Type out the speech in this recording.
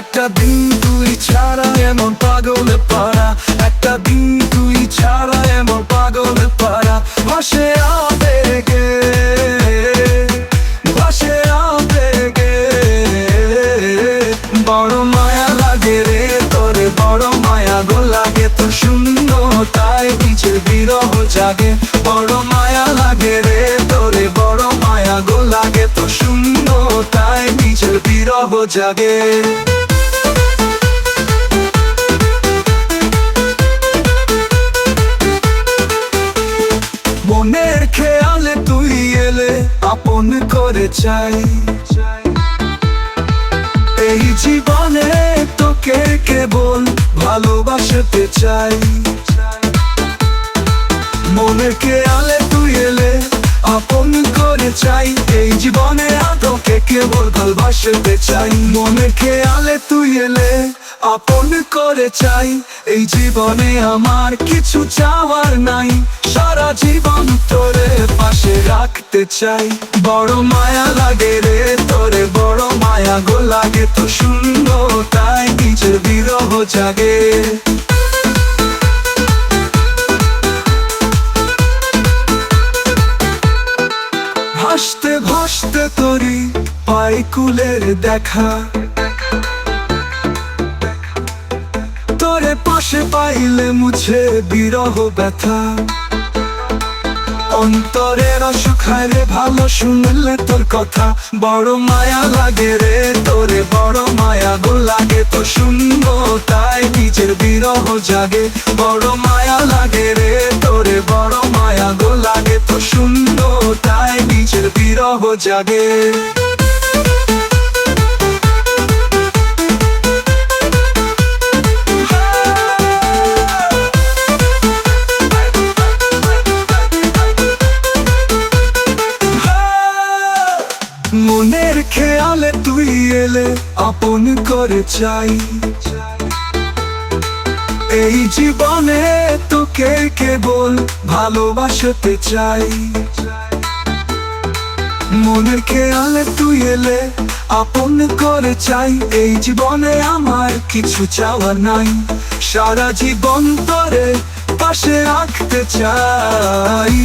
একটা দিন তুই ছাড়া এমন পাগল পারা একটা দিন তুই ছাড়া এমন পাগল পারা ভাসে আবেগে ভাসে আবেগে। বড় মায়া লাগে রে তোর, বড় মায়া গো লাগে তো সুন্দর তাই পিছে বিরহ জাগে। বড় মায়া লাগে রে তোর, বড় মায়া গো লাগে তো সুন্দর তাই পিছে বিরহ জাগে। করে চাই। এই জীবনে তোকে কেবল ভালোবাসতে চাই। মনের খেয়ালে তুই এলে আপন করে চাই। এই জীবনে তোকে কেবল ভালোবাসতে চাই। মনের আলে তুই এলে আপন করে চাই, এই জীবনে আমার কিছু চাওয়ার নাই। সারা জীবন তোরে পাশে রাখতে চাই। বড় মায়া লাগে রে তোরে, বড় মায়া গো লাগে তো সুন্দর তাই নিজের বিরহ জাগে। ভাসতে ভাসতে তোরি পাই কুলের দেখা। পাশে পাইলে মুছে বিরহ ব্যথা। অন্তরের অসুখায় রে ভালো শুনলে তোর কথা। বড় মায়া লাগে রে তোরে, বড় মায়া গো লাগে তো শূন্য তাই নিজের বিরহ জাগে। বড় মায়া লাগে রে তোরে, বড় মায়া গো লাগে তো শূন্য তাই নিজের বিরহ জাগে। খেয়ালে তুই এলে আপন করে চাই। এই জীবনে তোকে কেবল ভালোবাসতে চাই। মনের খেয়ালে তুই এলে আপন করে চাই। এই জীবনে আমার কিছু চাওয়া নাই। সারা জীবন তোরে পাশে রাখতে চাই।